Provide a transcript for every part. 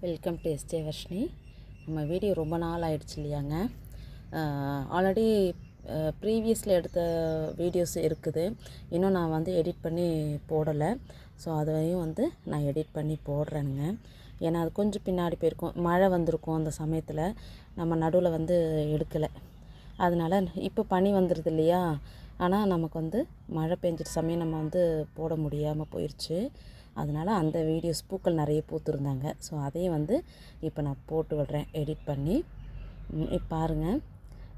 Welcome to yesterday Varshini. நம்ம video ரொம்ப நாள் ஆயிடுச்சு இல்லையாங்க. ஆல்ரெடி ப்ரீவியஸில் எடுத்த வீடியோஸ் இருக்குது. இன்னும் நான் வந்து எடிட் பண்ணி போடலை. ஸோ அதையும் வந்து நான் எடிட் பண்ணி போடுறேனுங்க. ஏன்னா அது கொஞ்சம் பின்னாடி போயிருக்கும். மழை வந்திருக்கும் அந்த சமயத்தில். நம்ம நடுவில் வந்து எடுக்கலை. அதனால் இப்போ பனி வந்துடுது இல்லையா? ஆனால் நமக்கு வந்து மழை பெஞ்சிட்ட சமயம் நம்ம வந்து போட முடியாமல் போயிடுச்சு அதனால் அந்த வீடியோஸ் பூக்கள் நிறைய பூத்துருந்தாங்க. ஸோ அதையும் வந்து இப்போ நான் போட்டு விடுறேன். எடிட் பண்ணி. பாருங்கள் பாருங்க.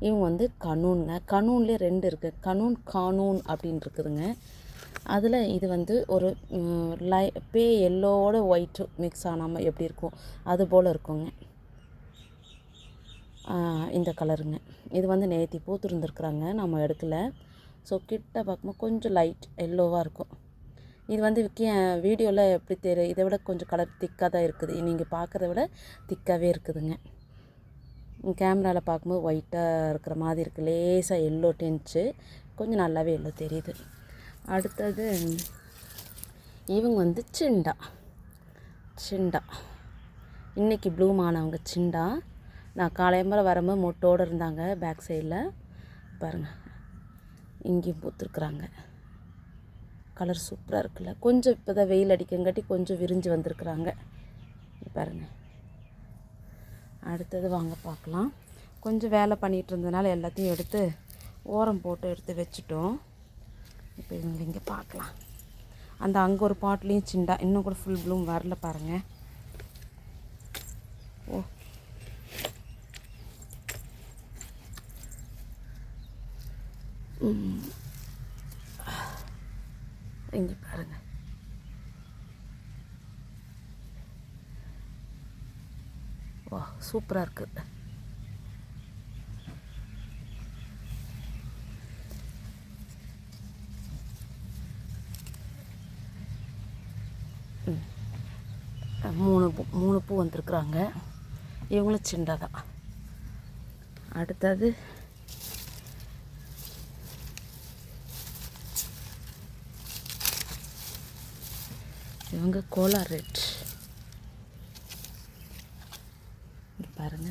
இவங்க வந்து கனூனுங்க கனூன்லேயே ரெண்டு இருக்குது கனூன் கானூன் அப்படின்னு இருக்குதுங்க. அதில் இது வந்து ஒரு லை பே எல்லோட ஒயிட்டு மிக்ஸ் ஆனாமல் எப்படி இருக்கும்? அது போல் இருக்குங்க. இந்த கலருங்க. இது வந்து நேத்தி பூத்துருந்துருக்குறாங்க நம்ம எடுக்கல. ஸோ கிட்ட பார்க்கும்போது கொஞ்சம் லைட் எல்லோவாக இருக்கும். இது வந்து வீடியோவில் எப்படி தெரியும் இதை விட கொஞ்சம் கலர் திக்காக தான் இருக்குது. நீங்கள் பார்க்குறத விட திக்காகவே இருக்குதுங்க. கேமராவில் பார்க்கும்போது ஒயிட்டாக இருக்கிற மாதிரி இருக்குது லேசாக எல்லோ டென்ச்சு கொஞ்சம் நல்லாவே எல்லோ தெரியுது. அடுத்தது இவங்க வந்து சிண்டா. சிண்டா. இன்றைக்கி ப்ளூம் ஆனவங்க சிண்டா. நான் காலையம்பரம் வரும்போது மொட்டோடு இருந்தாங்க பேக் சைடில் பாருங்கள் இங்கேயும் பூத்துருக்குறாங்க. கலர் சூப்பராக இருக்குல்ல. கொஞ்சம் இப்போ தான் வெயில் அடிக்கங்காட்டி கொஞ்சம் விரிஞ்சு வந்திருக்குறாங்க. பாருங்கள் அடுத்தது வாங்க பார்க்கலாம். கொஞ்சம் வேலை பண்ணிகிட்டு இருந்ததுனால எல்லாத்தையும் எடுத்து ஓரம் போட்டு எடுத்து வச்சுட்டோம். இப்போ இவங்க இங்கே பார்க்கலாம். அந்த அங்கே ஒரு பாட்லேயும் சிண்டா இன்னும் கூட ஃபுல் ப்ளூம் வரல பாருங்கள் ஓ. இங்கே பாருங்க. வா சூப்பராக இருக்குது ம். மூணு பூ மூணு பூ வந்திருக்குறாங்க. இவங்களும் சிண்டா தான் அடுத்தது இவங்க கோலா ரெட் பாருங்கள் பாருங்க.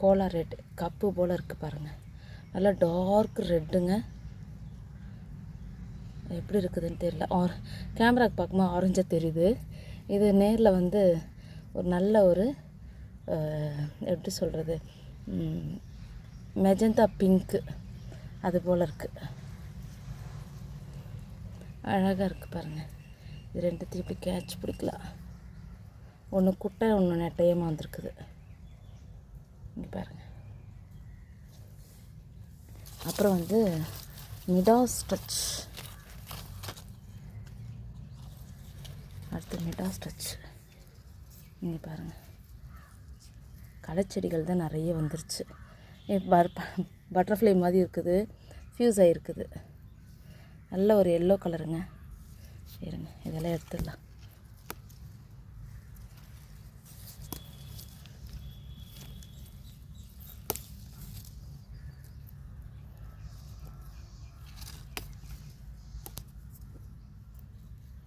கோலா ரெட் கப்பு போல் இருக்குது பாருங்கள் நல்லா டார்க் ரெட்டுங்க எப்படி இருக்குதுன்னு தெரியல. ஆர் கேமராக்கு பார்க்கும்போது ஆரஞ்சாக தெரியுது. இது நேரில் வந்து ஒரு நல்ல ஒரு எப்படி சொல்கிறது மெஜந்தா பிங்க்கு அது போல் இருக்குது அழகாக இருக்குது பாருங்கள் இது ரெண்டுத்தையும் இப்படி கேட்ச் பிடிக்கலாம். ஒன்று குட்டை ஒன்று நெட்டையமாக வந்திருக்குது. இங்கே பாருங்கள் அப்புறம் வந்து மிடாஸ் ஸ்டச் அடுத்து மிடா ஸ்டச் இங்கே பாருங்கள் களைச்செடிகள் தான் நிறைய வந்துருச்சு. பட்டர்ஃப்ளை மாதிரி இருக்குது. ஃப்யூஸ் ஆகிருக்குது நல்ல ஒரு எல்லோ கலருங்க இருங்க இதெல்லாம் எடுத்துடலாம்.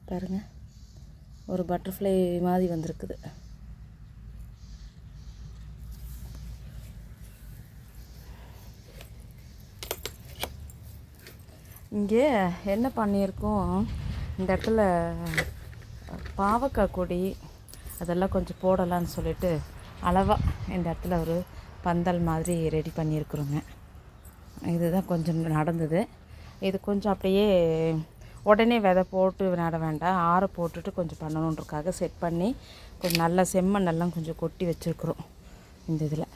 பாருங்க ஒரு பட்டர்ஃப்ளை மாதிரி வந்திருக்குது. இங்கே என்ன பண்ணியிருக்கோம்? இந்த இடத்துல பாவக்காய் கொடி அதெல்லாம் கொஞ்சம் போடலான்னு சொல்லிட்டு அளவாக இந்த இடத்துல ஒரு பந்தல் மாதிரி ரெடி பண்ணியிருக்குறோங்க. இதுதான் கொஞ்சம் நடந்தது. இது கொஞ்சம் அப்படியே உடனே விதை போட்டு நட வேண்டாம். ஆற போட்டுட்டு கொஞ்சம் பண்ணணுன்றக்காக செட் பண்ணி கொஞ்சம் நல்லா செம்மண்ணெல்லாம் கொஞ்சம் கொட்டி வச்சுருக்குறோம் இந்த இதில்.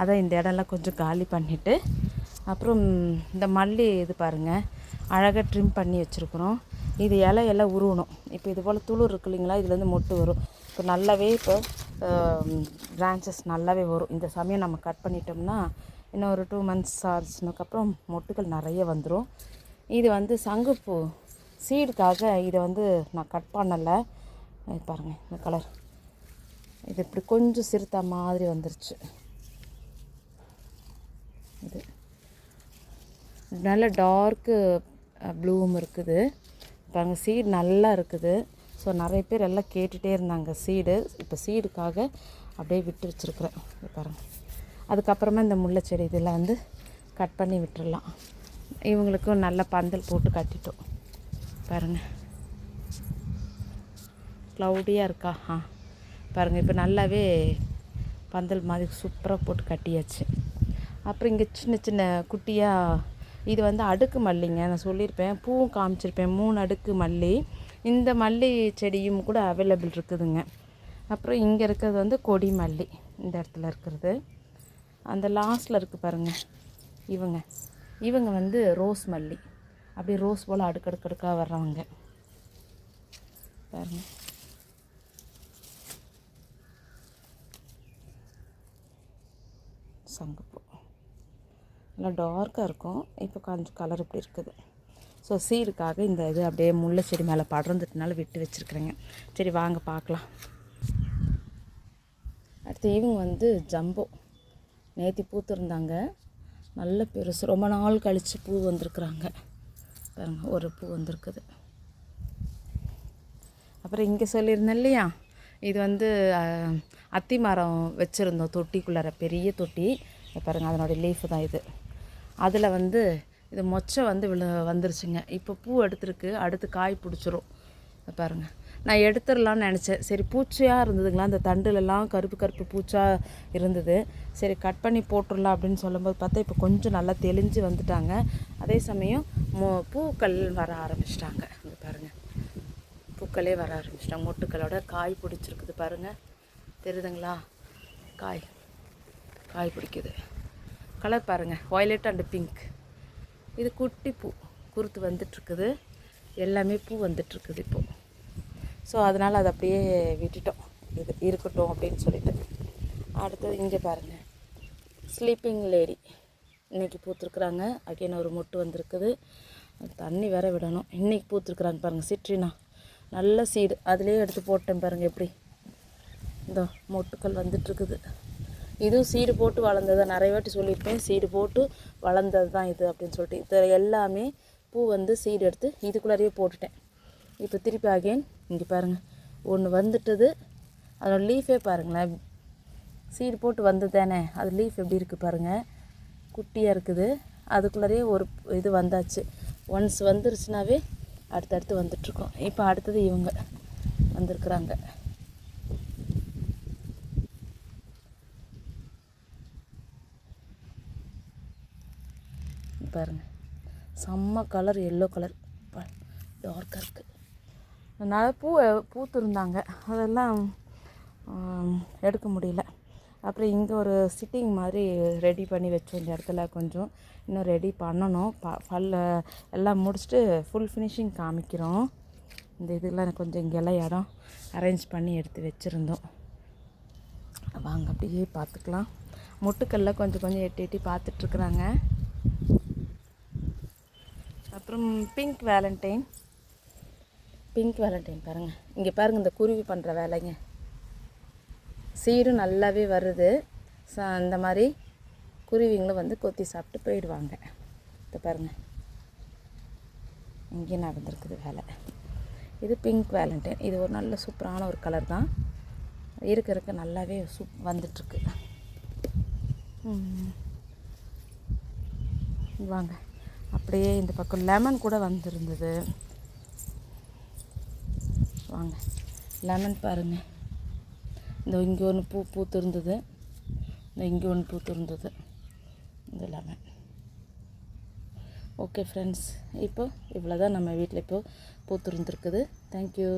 அதான் இந்த இடம்லாம் கொஞ்சம் காலி பண்ணிவிட்டு அப்புறம் இந்த மல்லி இது பாருங்கள் அழகாக ட்ரிம் பண்ணி வச்சுருக்குறோம். இது இலை எல்லாம் உருவணும். இப்போ இது போல் துளிர் இருக்கு இல்லைங்களா? இதுலேருந்து மொட்டு வரும். இப்போ நல்லாவே இப்போ பிரான்ச்சஸ் நல்லாவே வரும். இந்த சமயம் நம்ம கட் பண்ணிட்டோம்னா இன்னும் ஒரு டூ மந்த்ஸ் ஆச்சுனதுக்கப்புறம் மொட்டுகள் நிறைய வந்துடும் இது வந்து சங்குப்பூ சீடுக்காக இதை வந்து நான் கட் பண்ணலை. பாருங்கள் இந்த கலர் இது இப்படி கொஞ்சம் சிறுத்த மாதிரி வந்துருச்சு. இது. நல்ல டார்க்கு ப்ளூவும் இருக்குது. பாருங்கள் சீடு நல்லா இருக்குது. ஸோ நிறைய பேர் எல்லாம் கேட்டுகிட்டே இருந்தாங்க சீடு இப்போ சீடுக்காக அப்படியே விட்டு வச்சுருக்குறேன். பாருங்கள் அதுக்கப்புறமா இந்த முல்லை செடி இதெல்லாம் வந்து கட் பண்ணி விட்டுறலாம். இவங்களுக்கும் நல்ல பந்தல் போட்டு கட்டிட்டோம். பாருங்கள் க்ளவுடியாக இருக்கா? ஆ. பாருங்கள் இப்போ நல்லாவே பந்தல் மாதிரி சூப்பராக போட்டு கட்டியாச்சு. அப்புறம் இங்கே சின்ன சின்ன குட்டியாக இது வந்து அடுக்கு மல்லிங்க நான் சொல்லியிருப்பேன். பூவும் காமிச்சிருப்பேன். மூணு அடுக்கு மல்லி. இந்த மல்லி செடியும் கூட அவைலபிள் இருக்குதுங்க. அப்புறம் இங்கே இருக்கிறது வந்து கொடி மல்லி இந்த இடத்துல இருக்கிறது. அந்த லாஸ்ட்டில் இருக்குது பாருங்கள் இவங்க. இவங்க வந்து ரோஸ் மல்லி. அப்படியே ரோஸ் போல் அடுக்கடுக்கடுக்காக வர்றவங்க பாருங்கள் சங்குப்பூ. நல்லா டார்க்காக இருக்கும். இப்போ கொஞ்சம் கலர் இப்படி இருக்குது. ஸோ சீருக்காக இந்த இது அப்படியே முல்லை செடி மேலே படர்ந்துட்டனால விட்டு வச்சுருக்குறேங்க. சரி வாங்க பார்க்கலாம். அடுத்து இவங்க வந்து ஜம்போ நேற்று பூத்திருந்தாங்க நல்ல பெருசு. ரொம்ப நாள் கழித்து பூ வந்திருக்குறாங்க. பாருங்க ஒரு பூ வந்திருக்குது. அப்புறம் இங்கே சொல்லியிருந்தேன் இல்லையா? இது வந்து அத்தி மரம் வச்சுருந்தோம் தொட்டிக்குள்ளார. பெரிய தொட்டி. பாருங்கள் பாருங்க அதனுடைய லீஃப் தான் இது. அதில் வந்து இது மொச்சை வந்து விழு வந்துருச்சுங்க. இப்போ பூ எடுத்திருக்கு அடுத்து காய் பிடிச்சிரும். பாருங்கள் பாருங்க. நான் எடுத்துடலான்னு நினச்சேன். சரி பூச்சியாக இருந்ததுங்களா? அந்த தண்டுலலாம் கருப்பு கருப்பு பூச்சாக இருந்தது. சரி கட் பண்ணி போட்டுடலாம் அப்படின்னு சொல்லும்போது பார்த்தா இப்போ கொஞ்சம் நல்லா தெளிஞ்சு வந்துட்டாங்க. அதே சமயம் மொ பூக்கள் வர ஆரம்பிச்சிட்டாங்க. இங்கே பாருங்கள் பூக்களே வர ஆரம்பிச்சிட்டாங்க. மொட்டுக்களோட காய் பிடிச்சிருக்குது பாருங்கள் தெரியுதுங்களா? காய். காய் பிடிக்குது. கலர் பாருங்கள் வயலட் அண்டு பிங்க் இது குட்டி பூ. குருத்து வந்துட்டுருக்குது. எல்லாமே பூ வந்துட்டுருக்குது இப்போது ஸோ அதனால் அதை அப்படியே விட்டுட்டோம். இது இருக்கட்டும் அப்படின்னு சொல்லிட்டு. அடுத்தது இங்கே பாருங்கள் ஸ்லீப்பிங் லேடி இன்றைக்கி பூத்துருக்குறாங்க. அகைன் ஒரு மொட்டு வந்திருக்குது. தண்ணி வேற விடணும். இன்றைக்கி பூத்துருக்குறாங்க பாருங்கள் சிட்ரினா நல்ல சீடு அதுலேயே எடுத்து போட்டேன் பாருங்கள் எப்படி. இந்த மொட்டுக்கள் வந்துட்டுருக்குது. இதுவும் சீடு போட்டு வளர்ந்தது நிறைய வாட்டி சொல்லியிருப்பேன். சீடு போட்டு வளர்ந்தது தான் இது அப்படின்னு சொல்லிட்டு. இது எல்லாமே பூ வந்து சீடு எடுத்து இதுக்குள்ளாரையே போட்டுட்டேன். இப்போ திருப்பி அகைன் இங்கே பாருங்கள் ஒன்று வந்துட்டது. அதோட லீஃபே பாருங்களேன். சீடு போட்டு வந்தது தானே? அது லீஃப் எப்படி இருக்குது பாருங்கள் குட்டியாக இருக்குது. அதுக்குள்ளாரையே ஒரு இது வந்தாச்சு. ஒன்ஸ் வந்துருச்சுனாவே அடுத்தடுத்து வந்துட்ருக்கோம் இப்போ அடுத்தது இவங்க வந்திருக்குறாங்க. பாருங்கள் செம்ம கலர் எல்லோ கலர் டார்க்காக இருக்குது நிறைய பூ பூத்துருந்தாங்க அதெல்லாம் எடுக்க முடியல. அப்புறம் இங்கே ஒரு சிட்டிங் மாதிரி ரெடி பண்ணி வச்சோம். இந்த இடத்துல கொஞ்சம். இன்னும் ரெடி பண்ணணும். ப பல்ல எல்லாம் முடிச்சுட்டு ஃபுல் ஃபினிஷிங் காமிக்கிறோம். இந்த இதெல்லாம் கொஞ்சம் இங்கெல்லாம் இடம் அரேஞ்ச் பண்ணி எடுத்து வச்சுருந்தோம். வாங்க அப்படியே பார்த்துக்கலாம். முட்டுக்கல்ல கொஞ்சம் கொஞ்சம் எட்டி எட்டி பார்த்துட்ருக்குறாங்க அப்புறம் பிங்க் வேலண்டைன் பிங்க் வேலண்டைன் பாருங்கள் இங்கே பாருங்கள் இந்த குருவி பண்ணுற வேலைங்க. சீடும் நல்லாவே வருது. ச அந்த மாதிரி குருவிங்களும் வந்து கொத்தி சாப்பிட்டு போயிடுவாங்க. இதை பாருங்கள் இங்கேயும் நடந்திருக்குது வேலை. இது பிங்க் வேலண்டைன் இது ஒரு நல்ல சூப்பரான ஒரு கலர் தான். இருக்க இருக்க நல்லாவே சூப் வந்துட்டுருக்கு. வாங்க. அப்படியே இந்த பக்கம் லெமன் கூட வந்திருந்தது. வாங்க லெமன் பாருங்கள் இந்த இங்கே ஒன்று பூ பூத்திருந்தது. இந்த இங்கே ஒன்று பூத்திருந்தது. இந்த லெமன் ஓகே ஃப்ரெண்ட்ஸ் இப்போ இவ்வளோ தான் நம்ம வீட்டில் இப்போது பூத்திருந்துருக்குது. தேங்க்யூ